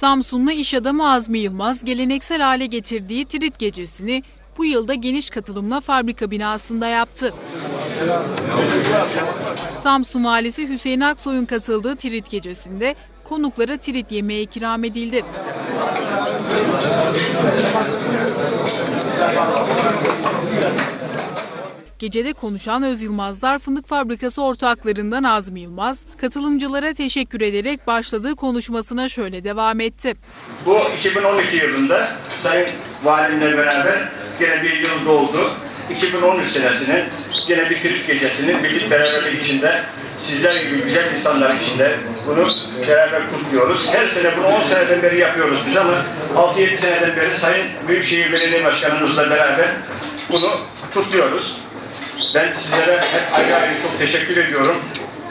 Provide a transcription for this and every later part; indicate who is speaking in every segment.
Speaker 1: Samsunlu iş adamı Azmi Yılmaz geleneksel hale getirdiği Trit Gecesi'ni bu yılda geniş katılımla fabrika binasında yaptı. Samsun Valisi Hüseyin Aksoy'un katıldığı Trit Gecesi'nde konuklara Trit yemeği ikram edildi. Gecede konuşan Öz Yılmazlar Fındık Fabrikası ortaklarından Azmi Yılmaz, katılımcılara teşekkür ederek başladığı konuşmasına şöyle devam etti.
Speaker 2: Bu 2012 yılında Sayın Valimle beraber gene bir yıl doldu. 2013 senesinin gene bir trip gecesinin birlik beraberlik içinde sizler gibi güzel insanlar içinde bunu beraber kutluyoruz. Her sene bunu 10 seneden beri yapıyoruz biz ama 6-7 seneden beri Sayın Büyükşehir Belediye Başkanımızla beraber bunu kutluyoruz. Ben sizlere hep ayrı ayrı çok teşekkür ediyorum.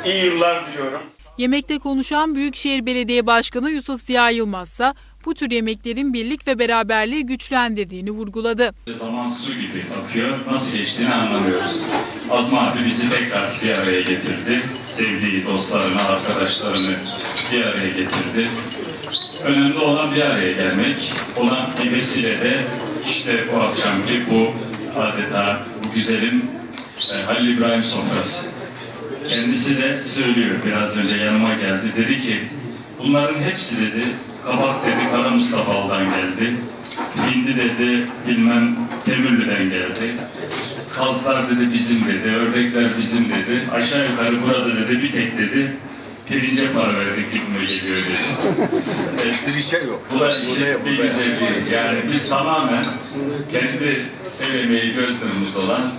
Speaker 2: İyi yıllar diliyorum.
Speaker 1: Yemekte konuşan Büyükşehir Belediye Başkanı Yusuf Ziya Yılmaz ise bu tür yemeklerin birlik ve beraberliği güçlendirdiğini vurguladı.
Speaker 3: Zaman su gibi akıyor, nasıl geçtiğini anlamıyoruz. Azmi abi bizi tekrar bir araya getirdi. Sevdiği dostlarını, arkadaşlarını bir araya getirdi. Önemli olan bir araya gelmek. Ona bir vesile de işte o akşamki bu adeta bu güzelim e, Halil İbrahim sofrası. Kendisi de söylüyor biraz önce yanıma geldi. Dedi ki bunların hepsi dedi kabak dedi Kara Mustafa'dan geldi. Hindi dedi bilmem Temürlü'den geldi. Kazlar dedi bizim dedi, ördekler bizim dedi. Aşağı yukarı burada dedi bir tek dedi pirince para verdik gitme geliyor dedi. Evet,
Speaker 4: Bir şey yok.
Speaker 3: bu da işin bir güzelliği. Yani biz tamamen kendi el emeği göz olan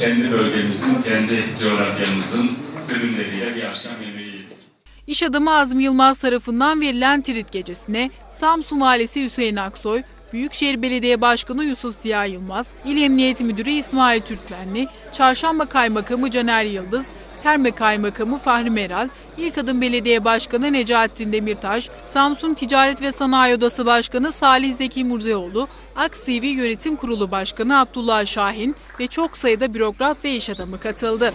Speaker 3: kendi bölgemizin, kendi coğrafyamızın ürünleriyle bir akşam yemeği.
Speaker 1: İş adamı Azmi Yılmaz tarafından verilen Trit Gecesi'ne Samsun Valisi Hüseyin Aksoy, Büyükşehir Belediye Başkanı Yusuf Ziya Yılmaz, İl Emniyet Müdürü İsmail Türkmenli, Çarşamba Kaymakamı Caner Yıldız, Terme Kaymakamı Fahri Meral, İl Kadın Belediye Başkanı Necaettin Demirtaş, Samsun Ticaret ve Sanayi Odası Başkanı Salih Zeki Murzeoğlu, AKSİV Yönetim Kurulu Başkanı Abdullah Şahin ve çok sayıda bürokrat ve iş adamı katıldı.